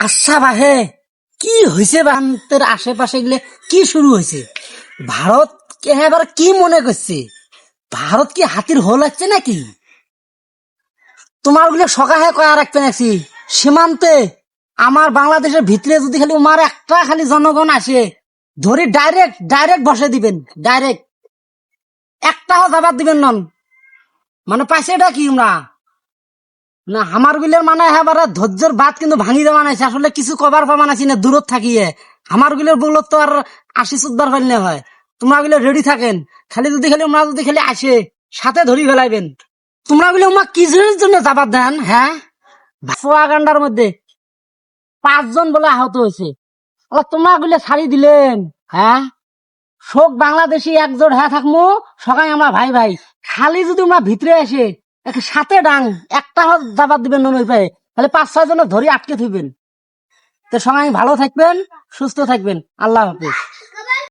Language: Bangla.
আচ্ছা বাহে কি হয়েছে বান্তের আশেপাশে গেলে কি শুরু হয়েছে ভারত এবার কি মনে করছে ভারত কি হাতির হোল আছে নাকি? তোমারগুলো সকাহে কয়া রাখতে নাকি সীমান্তে আমার বাংলাদেশের ভিতরে যদি খালি উমার একটা খালি জনগণ আসে ধরে ডাইরেক্ট ডাইরেক্ট বসে দিবেন ডাইরেক্ট একটাও যাবার দিবেন নন। মানে পাইছে এটা কি আমরা না, আমার বিলের মানে এবারে ধৈর্যের বাদ কিন্তু ভাঙি দেওয়া নাইছে আসলে কিছু কবার পাবা নাছি না দূরত থাকিয়ে আমার বিলের বগুলো তো আর আশি চোদ্দার পাইলে হয়। তোমরা গুলো রেডি থাকেন, খালি যদি খালি ওমরা যদি খালি আসে, সাথে ধরি ফেলাইবেন। তোমরা গুলো উমা কি জন্য যাবার দেন হ্যাঁ? গান্ডার মধ্যে পাঁচজন বলে আহত হয়েছে। আবার তোমরা গুলো ছাড়ি দিলেন হ্যাঁ? শোক বাংলাদেশি একজোট হ্যাঁ থাকমু? সবাই আমরা ভাই ভাই। খালি যদি আমরা ভিতরে একে সাথে ডাং, একটা দাবার দিবেন নই পায়ে তাহলে পাঁচ, ছয় জনের ধরে আটকে থাকবেন তো সবাই ভালো থাকবেন, সুস্থ থাকবেন। আল্লাহ হাফিজ।